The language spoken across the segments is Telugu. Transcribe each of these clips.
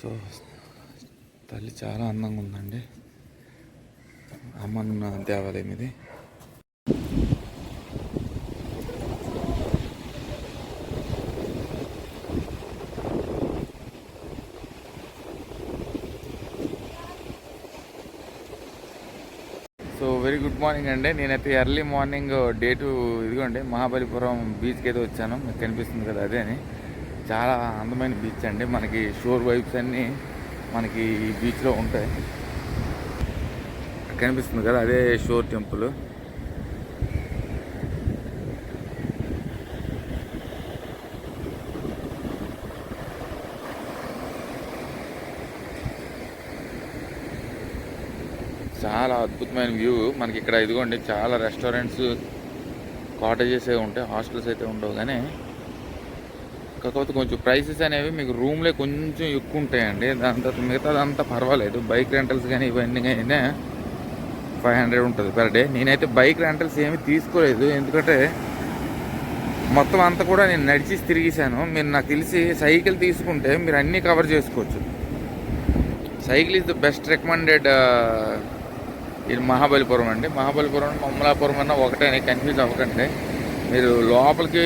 సో తల్లి చాలా అందంగా ఉందండి. అమ్మన్న దేవాలయం ఇది. సో వెరీ గుడ్ మార్నింగ్ అండి. నేనైతే ఎర్లీ మార్నింగ్ డే టు ఇదిగోండి మహాబలిపురం బీచ్కి అయితే వచ్చాను. మీకు కనిపిస్తుంది కదా అదే అని. చాలా అందమైన బీచ్ అండి. మనకి షోర్ వైబ్స్ అన్నీ మనకి ఈ బీచ్లో ఉంటాయి. కనిపిస్తుంది కదా అదే షోర్ టెంపుల్ చాలా అద్భుతమైన వ్యూ మనకి ఇక్కడ ఇదిగోండి చాలా రెస్టారెంట్స్ కాటేజెస్ ఉంటాయి హాస్టల్స్ అయితే ఉండవు. కానీ కాకపోతే కొంచెం ప్రైసెస్ అనేవి మీకు రూమ్లే కొంచెం ఎక్కువ ఉంటాయండి. దాని తర్వాత మిగతాదంతా పర్వాలేదు. బైక్ రెంటల్స్ కానీ ఇవన్నీ అయినా ఫైవ్ హండ్రెడ్ ఉంటుంది పర్ డే నేనైతే బైక్ రెంటల్స్ ఏమీ తీసుకోలేదు. ఎందుకంటే మొత్తం అంతా కూడా నేను నడిచి తిరిగేశాను. మీరు నాకు తెలిసి సైకిల్ తీసుకుంటే మీరు అన్నీ కవర్ చేసుకోవచ్చు. Cycle is the best recommended ఇది మహాబలిపురం అండి. మహాబలిపురం మమ్మలాపురం అన్న ఒకటే కన్ఫ్యూజ్ అవ్వకండి. మీరు లోపలికి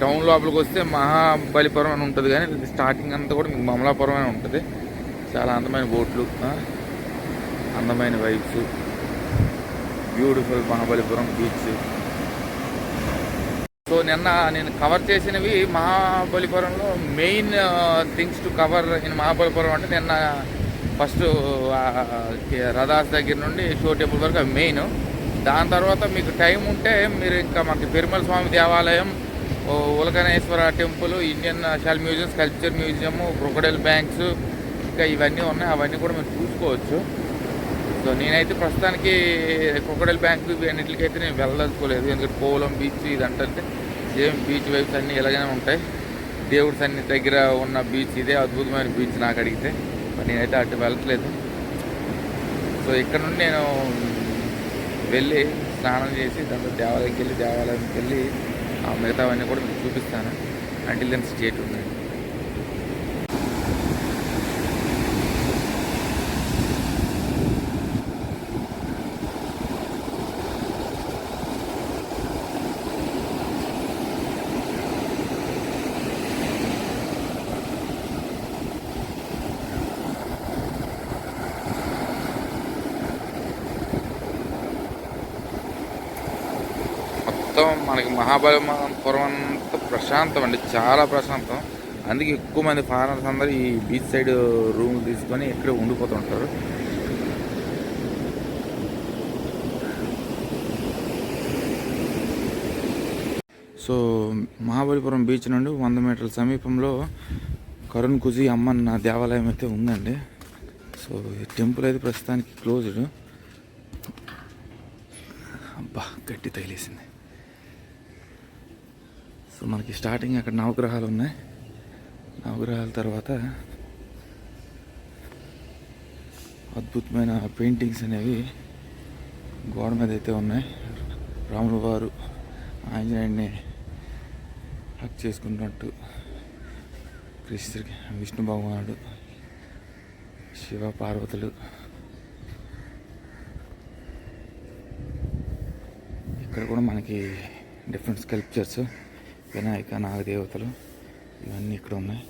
టౌన్ లోపలికి వస్తే మహాబలిపురం అని ఉంటుంది కానీ స్టార్టింగ్ అంతా కూడా మీకు మమలాపురం అని ఉంటుంది. చాలా అందమైన బోట్లు అందమైన vibes beautiful Mahabalipuram beach so నిన్న నేను కవర్ చేసినవి మహాబలిపురంలో main things to cover in Mahabalipuram అంటే నిన్న ఫస్ట్ రథాస్ దగ్గర నుండి షో టెంపుల్ వరకు మెయిన్ దాని తర్వాత మీకు టైం ఉంటే మీరు ఇంకా మనకి పెరుమల స్వామి దేవాలయం Ulakaneswara temple Indian national museum culture museum crocodile banks ఇంకా ఇవన్నీ ఉన్నాయి. అవన్నీ కూడా మీరు చూసుకోవచ్చు. సో నేనైతే ప్రస్తుతానికి క్రొకడైల్ బ్యాంక్ అన్నింటికైతే నేను వెళ్ళదలుచుకోలేదు. ఎందుకంటే పోలం బీచ్ ఇదంటే ఏం బీచ్ వైబ్స్ అన్నీ ఇలాగనే ఉంటాయి. దేవుడి సన్ని దగ్గర ఉన్న బీచ్ ఇదే అద్భుతమైన బీచ్ నాకు అడిగితే. నేనైతే అటు వెళ్ళట్లేదు. సో ఇక్కడ నుండి నేను వెళ్ళి స్నానం చేసి దాంట్లో దేవాలయంకి వెళ్ళి దేవాలయంకి వెళ్ళి ఆ మిగతావన్నీ కూడా మీకు చూపిస్తాను. అంటిల్ దెన్ స్టేట్ ఉందండి మొత్తం మనకి మహాబలిపురం అంతా ప్రశాంతం అండి చాలా ప్రశాంతం. అందుకే ఎక్కువ మంది ఫారినర్స్ అందరూ ఈ బీచ్ సైడ్ రూమ్ తీసుకొని ఇక్కడే ఉండిపోతుంటారు సో మహాబలిపురం బీచ్ నుండి వంద మీటర్ల సమీపంలో కరుణ్ కుజి అమ్మన్న దేవాలయం అయితే ఉందండి. సో ఈ టెంపుల్ అయితే ప్రస్తుతానికి క్లోజ్డ్. అబ్బా గట్టి తగిలేసింది. సో మనకి స్టార్టింగ్ అక్కడ నవగ్రహాలు ఉన్నాయి. నవగ్రహాల తర్వాత అద్భుతమైన పెయింటింగ్స్ అనేవి గోడ మీద అయితే ఉన్నాయి. రాముల వారు ఆంజనేయుడిని హక్ చేసుకున్నట్టు కృష్ణ విష్ణు భగవానుడు శివ పార్వతులు ఇక్కడ కూడా మనకి డిఫరెంట్ స్కల్ప్చర్స్ వినాయక నాగదేవతలు ఇవన్నీ ఇక్కడ ఉన్నాయి.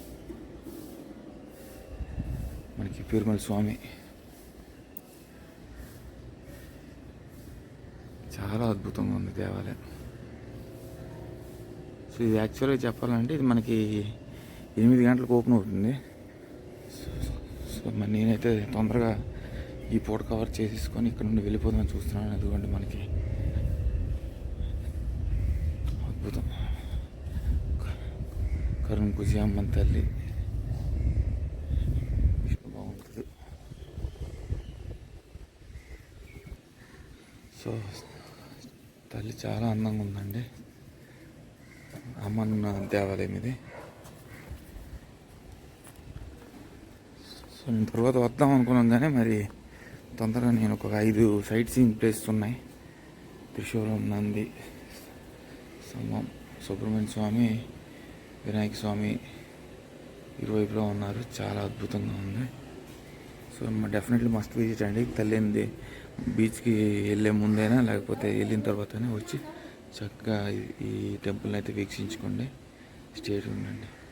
మనకి పెరుమల స్వామి చాలా అద్భుతంగా ఉంది దేవాలయం. సో ఇది యాక్చువల్గా చెప్పాలంటే ఇది మనకి ఎనిమిది గంటలకు ఓపెన్ అవుతుంది. సో మరి నేనైతే తొందరగా ఈ పూట కవర్ చేసేసుకొని ఇక్కడ నుండి వెళ్ళిపోదామని చూస్తున్నాను. ఎందుకంటే మనకి అద్భుతం. కరుణ్ కుజి అమ్మన్ తల్లి. బాగుంటుంది. సో తల్లి చాలా అందంగా ఉందండి. అమ్మన్న దేవాలయం ఇది. సో నేను తర్వాత వద్దాం అనుకున్నాం కానీ మరి తొందరగా నేను ఒక ఐదు సైట్ సీయింగ్ ప్లేసెస్ ఉన్నాయి. త్రిశూలం నంది సంభం సుబ్రహ్మణ్య స్వామి వినాయక స్వామి ఇరువైపులో ఉన్నారు. చాలా అద్భుతంగా ఉంది. సో డెఫినెట్లీ మస్ట్ విజిట్ అండి. తల్లింది బీచ్కి వెళ్ళే ముందైనా లేకపోతే వెళ్ళిన తర్వాతనే వచ్చి చక్కగా ఈ- ఈ టెంపుల్ని అయితే వీక్షించుకోండి. స్టేట్ ఉండండి